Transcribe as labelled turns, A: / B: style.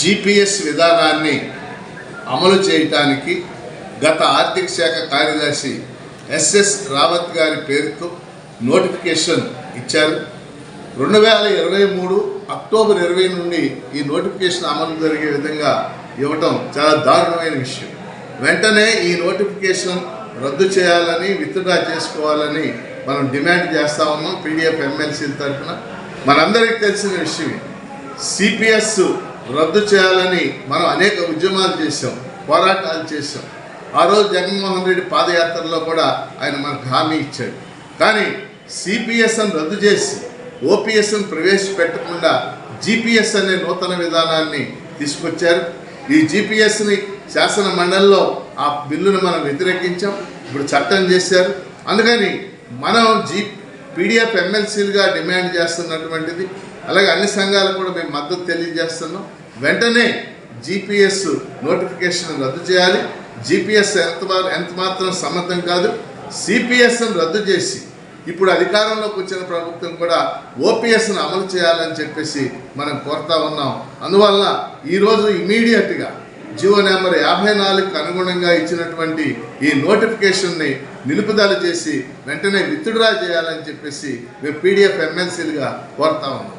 A: GPS విధానాన్ని అమలు చేయటానికి గత ఆర్థిక శాఖ కార్యదర్శి ఎస్ఎస్ రావత్ గారి పేరుతో నోటిఫికేషన్ ఇచ్చారు. రెండు వేల ఇరవై మూడు అక్టోబర్ ఇరవై నుండి ఈ నోటిఫికేషన్ అమలు జరిగే విధంగా ఇవ్వటం చాలా దారుణమైన విషయం. వెంటనే ఈ నోటిఫికేషన్ రద్దు చేయాలని విత్డ్రా చేసుకోవాలని మనం డిమాండ్ చేస్తా ఉన్నాం పీడిఎఫ్ ఎమ్మెల్సీల తరఫున. మనందరికీ తెలిసిన విషయమే సిపిఎస్ రద్దు చేయాలని మనం అనేక ఉద్యమాలు చేసాం పోరాటాలు చేసాం ఆ రోజు జగన్మోహన్ రెడ్డి పాదయాత్రలో కూడా ఆయన మనకు హామీ ఇచ్చాడు. కానీ సిపిఎస్ని రద్దు చేసి ఓపీఎస్ఎన్ ప్రవేశపెట్టకుండా జీపీఎస్ అనే నూతన విధానాన్ని తీసుకొచ్చారు. ఈ జీపీఎస్ని శాసన మండలిలో ఆ బిల్లును మనం వ్యతిరేకించాం ఇప్పుడు చట్టం చేశారు. అందుకని మనం జీ పీడిఎఫ్ ఎమ్మెల్సీలుగా డిమాండ్ చేస్తున్నటువంటిది అలాగే అన్ని సంఘాలకు కూడా మేము మద్దతు తెలియజేస్తున్నాం. వెంటనే జీపీఎస్ నోటిఫికేషన్ రద్దు చేయాలి. జీపీఎస్ ఎంత ఎంత మాత్రం సమ్మతం కాదు. సిపిఎస్ను రద్దు చేసి ఇప్పుడు అధికారంలోకి వచ్చిన ప్రభుత్వం కూడా ఓపీఎస్ను అమలు చేయాలని చెప్పేసి మనం కోరుతా ఉన్నాం. అందువల్ల ఈరోజు ఇమీడియట్గా జియో నెంబర్ యాభై నాలుగుకు అనుగుణంగా ఇచ్చినటువంటి ఈ నోటిఫికేషన్ని నిలుపుదల చేసి వెంటనే విత్డ్రా చేయాలని చెప్పేసి మేము పీడిఎఫ్ ఎమ్మెల్సీలుగా కోరుతా ఉన్నాం.